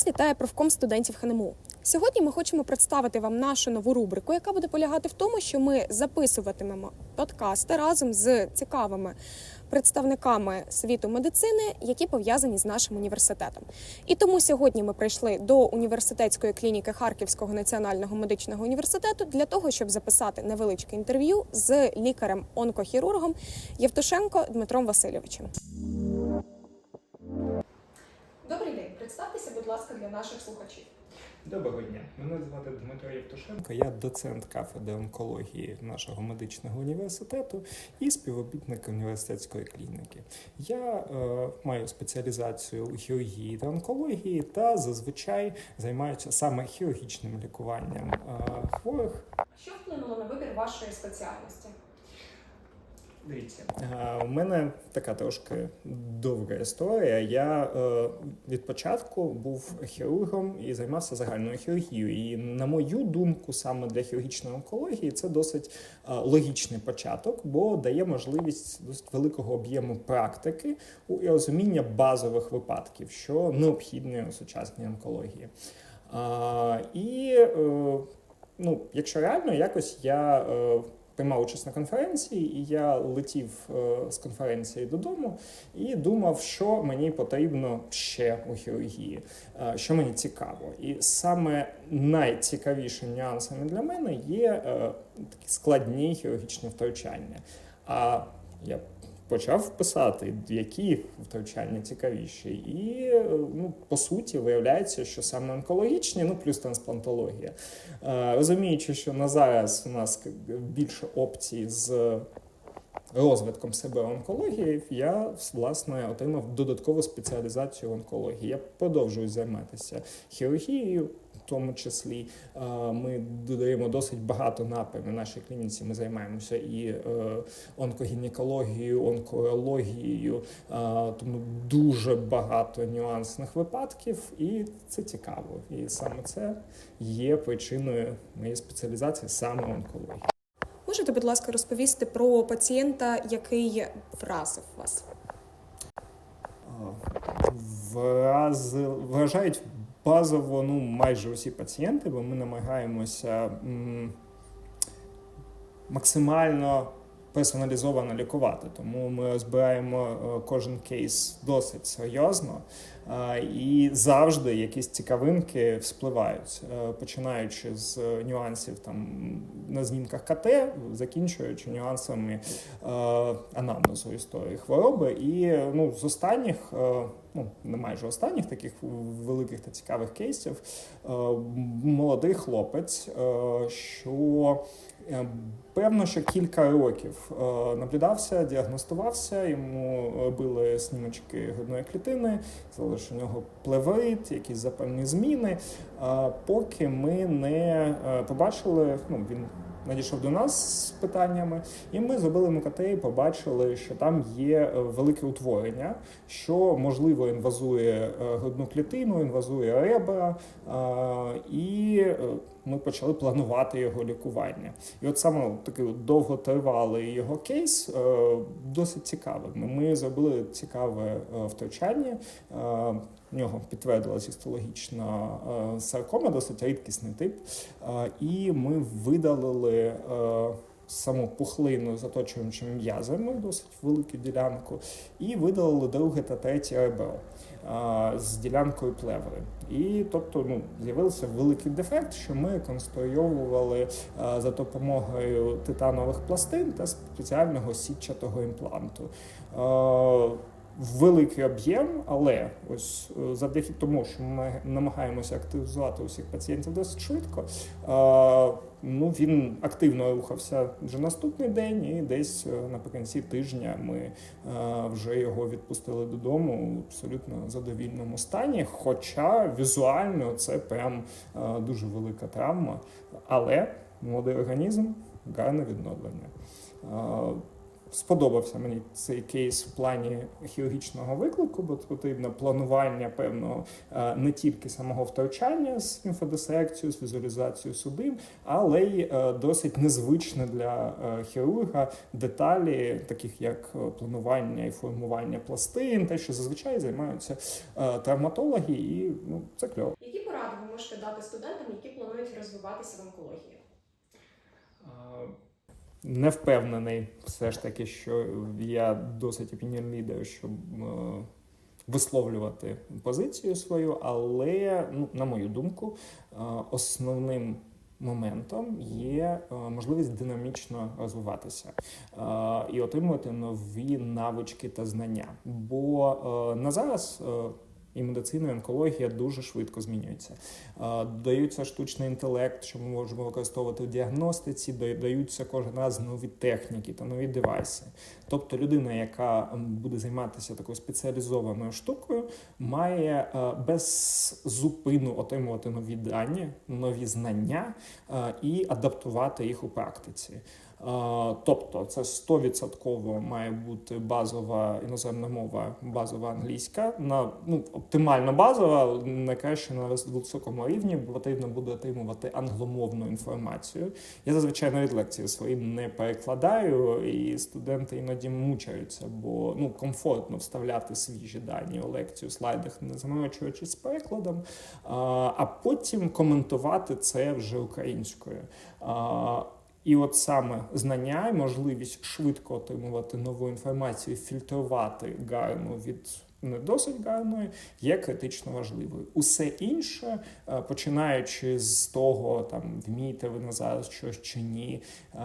Вас вітає профком студентів ХНМУ. Сьогодні ми хочемо представити вам нашу нову рубрику, яка буде полягати в тому, що ми записуватимемо подкасти разом з цікавими представниками світу медицини, які пов'язані з нашим університетом. І тому сьогодні ми прийшли до університетської клініки Харківського національного медичного університету для того, щоб записати невеличке інтерв'ю з лікарем-онкохірургом Євтушенко Дмитром Васильовичем. Представтеся, будь ласка, для наших слухачів. Доброго дня, мене звати Дмитро Євтушенко. Я доцент кафедри онкології нашого медичного університету і співробітник університетської клініки. Я е, маю спеціалізацію у хірургії та онкології та зазвичай займаюся саме хірургічним лікуванням е, хворих. Що вплинуло на вибір вашої спеціальності? Дивіться, у мене така трошки довга історія. Я е, від початку був хірургом і займався загальною хірургією. І на мою думку, саме для хірургічної онкології це досить е, логічний початок, бо дає можливість досить великого об'єму практики і розуміння базових випадків, що необхідні у сучасній онкології. І е, ну, якщо реально, якось я. Приймав участь на конференції, і я летів е, з конференції додому і думав, що мені потрібно ще у хірургії, е, що мені цікаво. І саме найцікавішими нюансами для мене є е, такі складні хірургічні втручання. А я почав писати, які втручання цікавіші. І ну, по суті виявляється, що саме онкологічні, ну плюс трансплантологія. Е, Розуміючи, що на зараз у нас більше опцій з розвитком себе онкології, я власне отримав додаткову спеціалізацію в онкології. Я продовжую займатися хірургією. В тому числі ми додаємо досить багато напрямів. В нашій клініці ми займаємося і е, онкогінекологією, онкологією, тому дуже багато нюансних випадків, і це цікаво. І саме це є причиною моєї спеціалізації саме онкології. Можете, будь ласка, розповісти про пацієнта, який вразив вас? Враз... Вражають базово ну, майже усі пацієнти, бо ми намагаємося м, максимально персоналізовано лікувати. Тому ми розбираємо е, кожен кейс досить серйозно. е, І завжди якісь цікавинки вспливають, е, починаючи з нюансів там на знімках КТ, закінчуючи нюансами анамнезу історії хвороби. І ну, з останніх, ну не майже останніх таких великих та цікавих кейсів, молодий хлопець, що певно, що кілька років е, наблюдався, діагностувався, йому робили снімочки грудної клітини, що у нього плеврит, якісь запальні зміни. е, Поки ми не е, побачили, ну він надійшов до нас з питаннями, і ми зробили МКТ і побачили, що там є е, велике утворення, що можливо інвазує е, грудну клітину, інвазує ребра, е, і ми почали планувати його лікування. І от саме такий от довготривалий його кейс досить цікавий. Ми- зробили цікаве втручання. В нього підтвердилася гістологічна е, саркома, досить рідкісний тип. Е, І ми видалили е, саму пухлину з оточуючими м'язами, досить велику ділянку, і видалили друге та третє ребро е, з ділянкою плеври. І тобто ну, з'явився великий дефект, що ми конструйовували за допомогою титанових пластин та спеціального сітчатого імпланту. Великий об'єм, але ось е, завдяки тому, що ми намагаємося активізувати усіх пацієнтів досить швидко. е, Ну він активно рухався вже наступний день, і десь е, наприкінці тижня ми вже його відпустили додому в абсолютно задовільному стані. Хоча візуально це прям дуже велика травма, але молодий організм гарне відновлення. Сподобався мені цей кейс в плані хірургічного виклику, бо потрібно планування певного е, не тільки самого втручання з інфодисекцією, з візуалізацією судин, але й е, досить незвичне для е, хірурга деталі, таких як планування і формування пластин, те, що зазвичай займаються травматологи, і ну це кльово. Які поради ви можете дати студентам, які планують розвиватися в онкології? Не впевнений, все ж таки, що я досить leader, щоб е, висловлювати позицію свою, але, ну, на мою думку, е, основним моментом є е, можливість динамічно розвиватися е, і отримувати нові навички та знання. Бо е, на зараз. е, і медицина, і онкологія дуже швидко змінюються. Е, Даються штучний інтелект, що ми можемо використовувати в діагностиці, да- даються кожен раз нові техніки та нові девайси. Тобто людина, яка буде займатися такою спеціалізованою штукою, має е, без зупину отримувати нові дані, нові знання е, і адаптувати їх у практиці. Тобто, це 100% має бути базова іноземна мова, базова англійська. На ну оптимально базова, найкраще на високому рівні, бо потрібно буде отримувати англомовну інформацію. Я зазвичай навіть лекції свої не перекладаю, і студенти іноді мучаються, бо ну комфортно вставляти свіжі дані у лекцію слайдах, не заморочуючись з перекладом, а потім коментувати це вже українською. І от саме знання і можливість швидко отримувати нову інформацію, фільтрувати гарну від не досить гарної, є критично важливою. Усе інше, е, починаючи з того, там вмієте ви на зараз щось чи ні, е,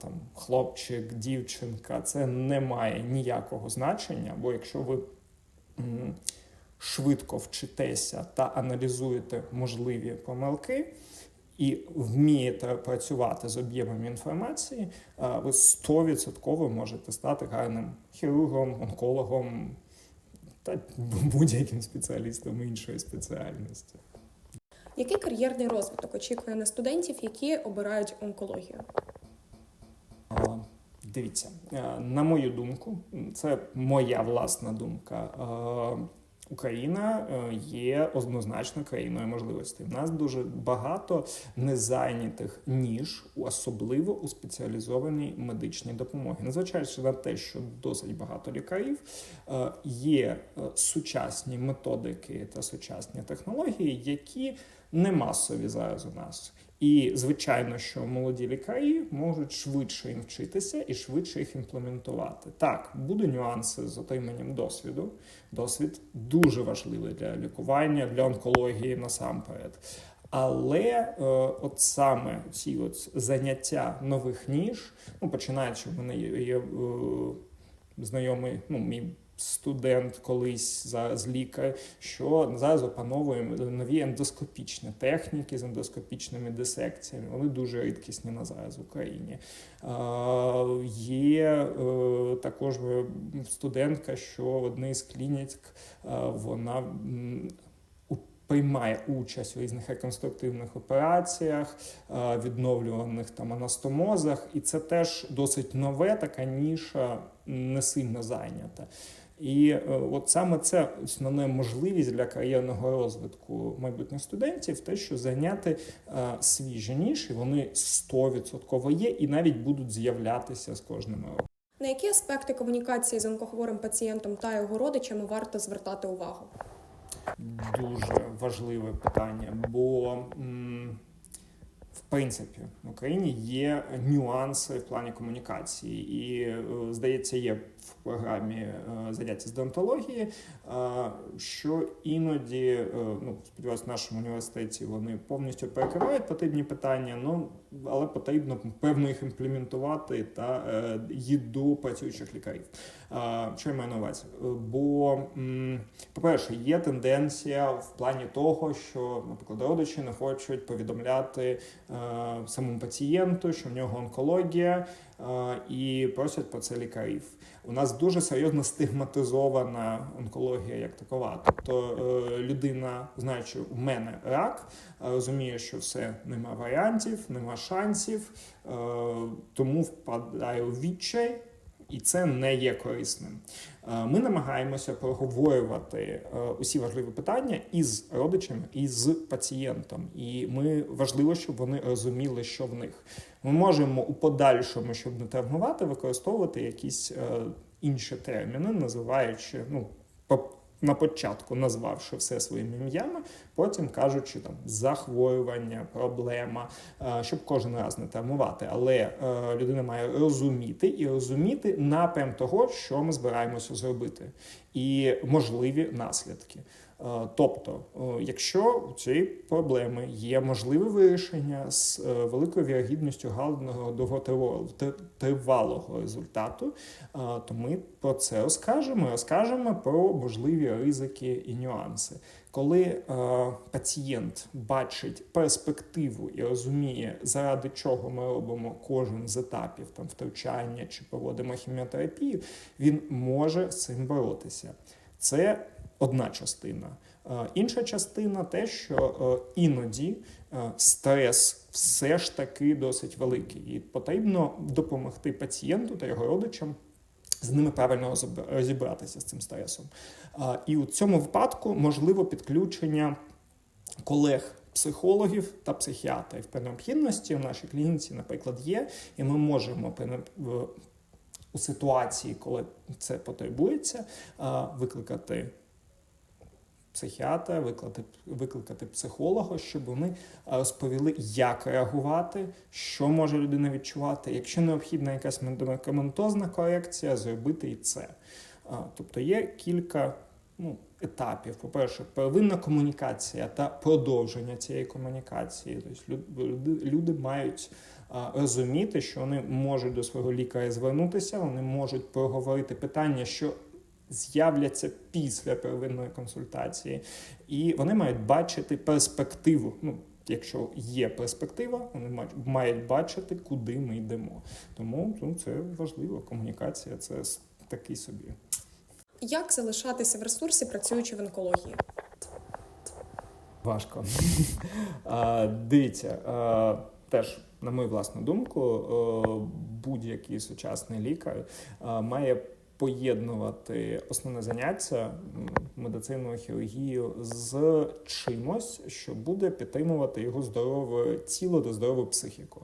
там хлопчик, дівчинка, це не має ніякого значення, бо якщо ви швидко вчитеся та аналізуєте можливі помилки і вмієте працювати з об'ємами інформації, ви 100% можете стати гарним хірургом, онкологом та будь-яким спеціалістом іншої спеціальності. Який кар'єрний розвиток очікує на студентів, які обирають онкологію? Дивіться, е, на мою думку, це моя власна думка. Україна е, є однозначно країною можливостей. У нас дуже багато незайнятих ніж, особливо у спеціалізованій медичній допомогі. Незважаючи на те, що досить багато лікарів, е, є е, сучасні методики та сучасні технології, які не масові зараз у нас. І звичайно, що молоді лікарі можуть швидше їм вчитися і швидше їх імплементувати. Так, будуть нюанси з отриманням досвіду. Досвід дуже важливий для лікування, для онкології насамперед. Але е, от саме ці от заняття нових ніж, ну починаючи, в мене є, є е, знайомий, ну мій студент колись зараз лікар, що зараз опановуємо нові ендоскопічні техніки з ендоскопічними дисекціями. Вони дуже рідкісні на зараз в Україні. Є е, також е, студентка, що в одній з клінік е, вона приймає участь у різних реконструктивних операціях, відновлюваних там анастомозах, і це теж досить нове, така ніша не сильно зайнята. І е, от саме це основна можливість для кар'єрного розвитку майбутніх студентів, те, що зайняти е, свіжі ніші, вони 100% є і навіть будуть з'являтися з кожним роком. На які аспекти комунікації з онкохворим пацієнтом та його родичами варто звертати увагу? Дуже важливе питання, бо м, принципі в Україні є нюанси в плані комунікації, і е, здається, є в програмі е, заняття з донтології, е, що іноді, ну сподіваюся, в нашому університеті вони повністю перекривають потрібні питання. Ну але потрібно певно їх імплементувати та е, до працюючих лікарів. Що я маю на увазі? Бо, по-перше, є тенденція в плані того, що, наприклад, родичі не хочуть повідомляти е, самому пацієнту, що в нього онкологія, е, і просять про це лікарів. У нас дуже серйозно стигматизована онкологія як такова. Тобто людина, знаючи, у мене рак, розуміє, що все нема варіантів, нема шансів, е, тому впадає у відчай і це не є корисним. Е, Ми намагаємося проговорювати е, усі важливі питання із родичем і з пацієнтом. І ми важливо, щоб вони розуміли, що в них. Ми можемо у подальшому, щоб не травмувати, використовувати якісь інші терміни, називаючи ну на початку назвавши все своїми ім'ями, потім кажучи там захворювання, проблема, е, щоб кожен раз не травмувати. Але е, людина має розуміти і розуміти напрям того, що ми збираємося зробити, і можливі наслідки. Е, Тобто, е, якщо у цієї проблеми є можливе вирішення з е, великою вірогідністю гарного довготривалого результату, то ми про це розкажемо. Розкажемо про можливі ризики і нюанси. Коли е, пацієнт бачить перспективу і розуміє, заради чого ми робимо кожен з етапів там втручання чи проводимо хіміотерапію, він може з цим боротися. Це одна частина. Е, Інша частина те, що е, іноді е, стрес все ж таки досить великий, і потрібно допомогти пацієнту та його родичам з ними правильно розібра- розібратися з цим стресом. І у цьому випадку можливо підключення колег. Психологів та психіатрів при необхідності в нашій клініці, наприклад, є, і ми можемо у ситуації, коли це потребується, викликати психіатра, викликати, викликати психолога, щоб вони розповіли, як реагувати, що може людина відчувати. Якщо необхідна якась медикаментозна корекція, зробити і це. Тобто є кілька ну, етапів. По-перше, первинна комунікація та продовження цієї комунікації. Тобто люди, люди мають розуміти, що вони можуть до свого лікаря звернутися, вони можуть проговорити питання, що з'являться після первинної консультації, і вони мають бачити перспективу. Ну, якщо є перспектива, вони мають- мають бачити, куди ми йдемо. Тому ну, це важливо. Комунікація це такий собі. Як залишатися в ресурсі, працюючи в онкології? Важко. А, Дивіться, а, теж, на мою власну думку, будь-який сучасний лікар а, має поєднувати основне заняття медицину, хірургію з чимось, що буде підтримувати його здорове тіло та здорову психіку.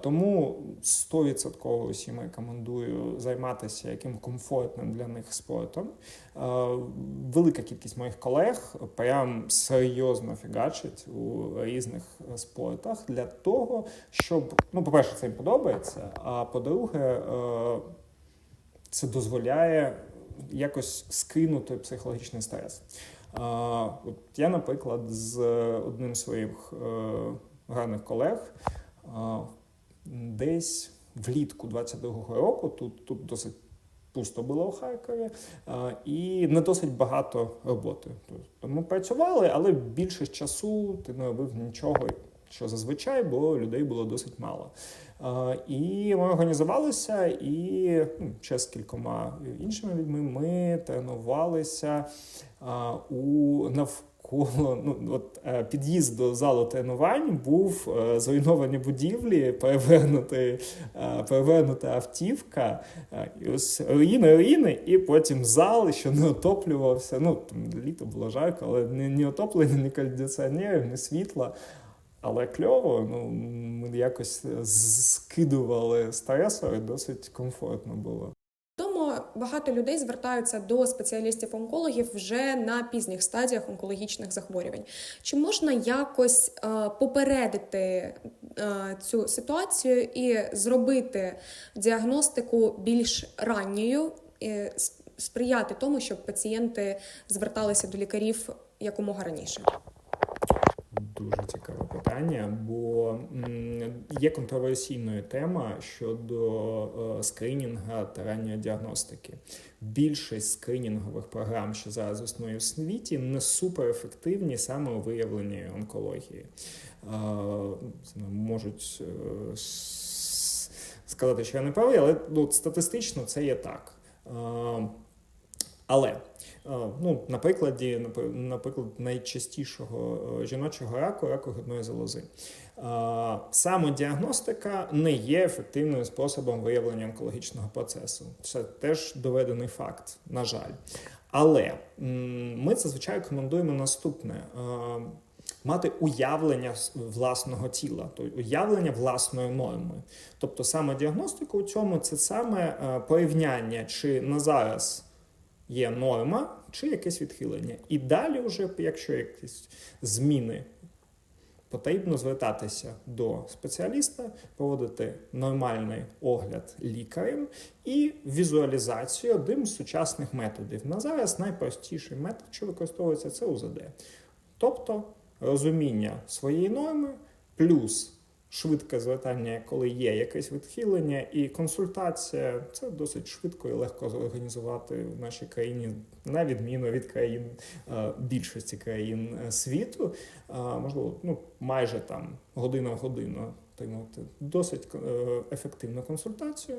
Тому 100% усім рекомендую займатися яким комфортним для них спортом. Велика кількість моїх колег прям серйозно фігачить у різних спортах для того, щоб ну, по-перше, це їм подобається. А по-друге, е, це дозволяє якось скинути психологічний стрес. От я, наприклад, з одним з своїх е, гарних колег десь влітку 22-го року, тут, тут досить пусто було у Харкові, і не досить багато роботи. Тобто ми працювали, але більше часу ти не робив нічого, що зазвичай, бо людей було досить мало. І ми організувалися, і ну, ще з кількома іншими людьми ми тренувалися у навколо. Ну, от е, під'їзд до залу тренувань був е, зруйновані будівлі, е, перевернута автівка, і ось руїни, руїни, і потім зал, що не отоплювався. Ну там літо було жарко, але ні, ні отоплення, ні кондиціонерів, ні світла. Але кльово, ну ми якось скидували стресори, досить комфортно було. Тому багато людей звертаються до спеціалістів-онкологів вже на пізніх стадіях онкологічних захворювань. Чи можна якось е, попередити е, цю ситуацію і зробити діагностику більш ранньою, і сприяти тому, щоб пацієнти зверталися до лікарів якомога раніше? Дуже цікаве питання, бо є контроверсійною тема щодо е, скринінга та ранньої діагностики. Більшість скринінгових програм, що зараз існує в світі, не суперефективні саме у виявленні онкології. Е, ну, Можуть е, сказати, що я не правий, але ну, статистично це є так. Але Ну, на наприклад, найчастішого е, жіночого раку, раку грудної залози. Е, Самодіагностика не є ефективним способом виявлення онкологічного процесу. Це теж доведений факт, на жаль. Але ми зазвичай рекомендуємо наступне. е, Мати уявлення власного тіла, тобто уявлення власної норми. Тобто самодіагностика у цьому це саме е, порівняння, чи на зараз є норма, чи якесь відхилення. І далі, вже, якщо якісь зміни, потрібно звертатися до спеціаліста, проводити нормальний огляд лікарем і візуалізацію одним з сучасних методів. На зараз найпростіший метод, що використовується, це УЗД. Тобто розуміння своєї норми плюс швидке звертання, коли є якесь відхилення, і консультація це досить швидко і легко зорганізувати в нашій країні, на відміну від країн е, більшості країн е, світу. Е, Можливо, ну майже там година в годину отримувати досить ефективну консультацію,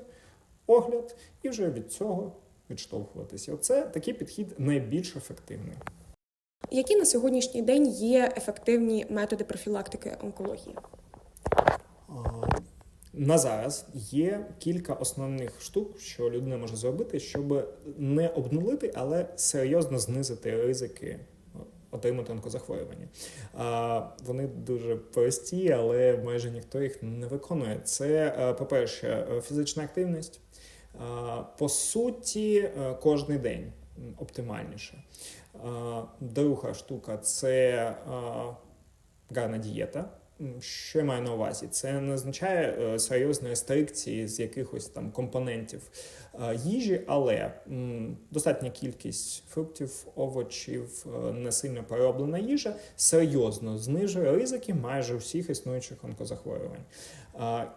огляд, і вже від цього відштовхуватися. Оце такий підхід найбільш ефективний. Які на сьогоднішній день є ефективні методи профілактики онкології? На зараз є кілька основних штук, що людина може зробити, щоб не обнулити, але серйозно знизити ризики отримати онкозахворювання. Вони дуже прості, але майже ніхто їх не виконує. Це, е, по-перше, фізична активність. По суті, е, кожний день оптимальніше. Друга штука це гарна дієта. Що я маю на увазі? Це не означає е, серйозної рестрикції з якихось там компонентів е, їжі, але достатня кількість фруктів, овочів, е, не сильно перероблена їжа серйозно знижує ризики майже усіх існуючих онкозахворювань.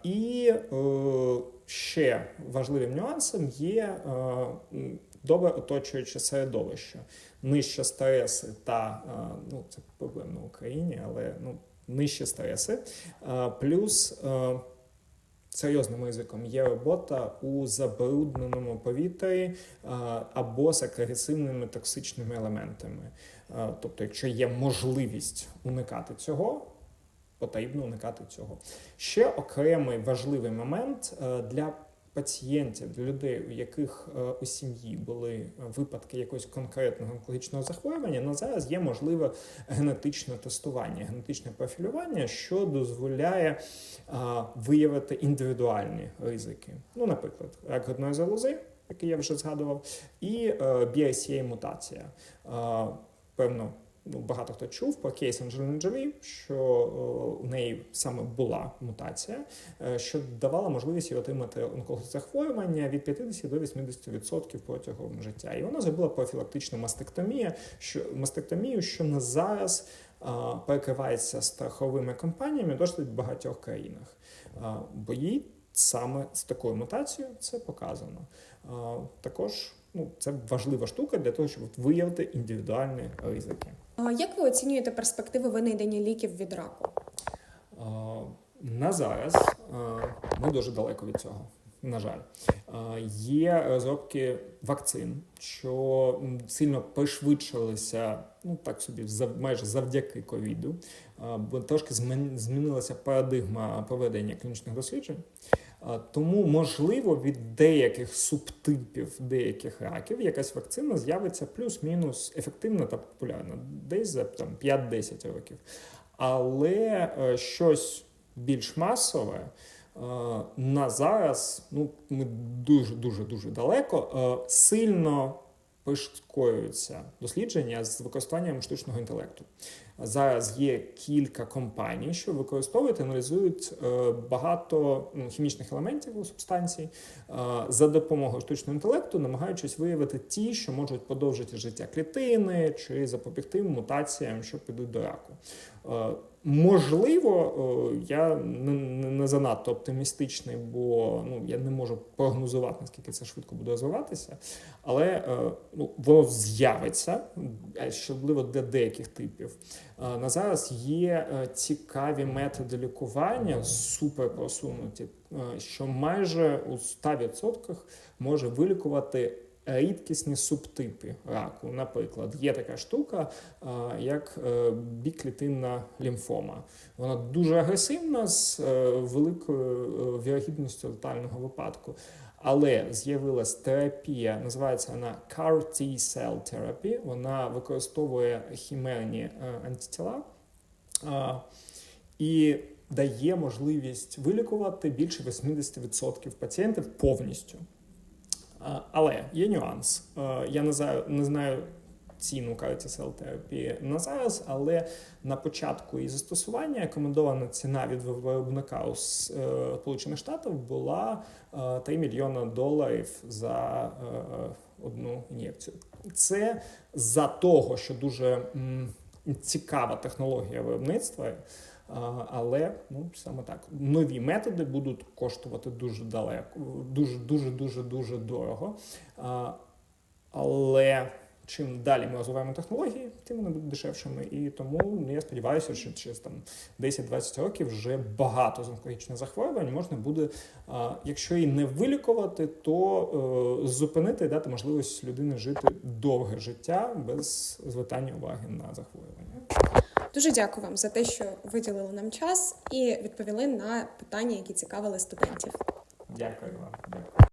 І ще важливим нюансом є добре оточуюче середовище, нижче стреси та ну це проблемно в Україні, але ну нижчі стреси, плюс серйозним ризиком є робота у забрудненому повітрі або з агресивними токсичними елементами. Тобто, якщо є можливість уникати цього, потрібно уникати цього. Ще окремий важливий момент для пацієнтів, для людей, у яких е, у сім'ї були е, випадки якогось конкретного онкологічного захворювання, на зараз є можливе генетичне тестування, генетичне профілювання, що дозволяє е, виявити індивідуальні ризики. Ну, наприклад, рак грудної залози, який я вже згадував, і BRCA мутація. Певно, ну, багато хто чув про кейс Анджеліни Джолі, що е, у неї саме була мутація, е, що давала можливість їй отримати онкозахворювання від 50 до 80% протягом життя. І вона зробила профілактичну мастектомію, що мастектомію, що на зараз е, перекривається страховими компаніями досить багатьох країнах. Бо їй саме з такою мутацією це показано. Також ну, це важлива штука для того, щоб виявити індивідуальні ризики. А Як ви оцінюєте перспективи винайдення ліків від раку? На зараз ми дуже далеко від цього. На жаль, є розробки вакцин, що сильно пришвидшилися, ну так собі, майже завдяки ковіду, бо трошки змін- змінилася парадигма проведення клінічних досліджень. Тому, можливо, від деяких субтипів деяких раків якась вакцина з'явиться плюс-мінус ефективна та популярна, десь за там, 5-10 років. Але е, щось більш масове е, на зараз, ну ми дуже дуже дуже далеко, е, сильно прискорюються дослідження з використанням штучного інтелекту. Зараз є кілька компаній, що використовують, аналізують е, багато хімічних елементів у субстанції е, за допомогою штучного інтелекту, намагаючись виявити ті, що можуть подовжити життя клітини чи запобігти мутаціям, що підуть до раку. Можливо, е, я не, занадто оптимістичний, бо ну я не можу прогнозувати, наскільки це швидко буде розвиватися, але е, ну, воно з'явиться, особливо для деяких типів. Е, На зараз є цікаві методи лікування, супер просунуті, що майже у 100% може вилікувати рідкісні субтипи раку. Наприклад, є така штука, е, як е, біклітинна лімфома. Вона дуже агресивна з е, великою вірогідністю летального випадку. Але з'явилась терапія, називається вона CAR T-cell therapy. Вона використовує хімерні антитіла і дає можливість вилікувати більше 80% пацієнтів повністю. Але є нюанс. Е, Я не знаю, не знаю ціну CAR-T-cell терапії на зараз, але на початку її застосування рекомендована ціна від виробника е, Сполучених Штатів була е, 3 мільйона доларів за е, одну ін'єкцію. Це за того, що дуже цікава технологія виробництва. Але ну саме так нові методи будуть коштувати дуже далеко, дуже дуже дуже дуже дорого. Але чим далі ми розвиваємо технології, тим вони будуть дешевшими. І тому ну, я сподіваюся, що через там 10-20 років вже багато з онкологічних захворювань можна буде, якщо і не вилікувати, то е, зупинити і дати можливість людині жити довге життя без звертання уваги на захворювання. Дуже дякую вам за те, що виділили нам час і відповіли на питання, які цікавили студентів. Дякую вам.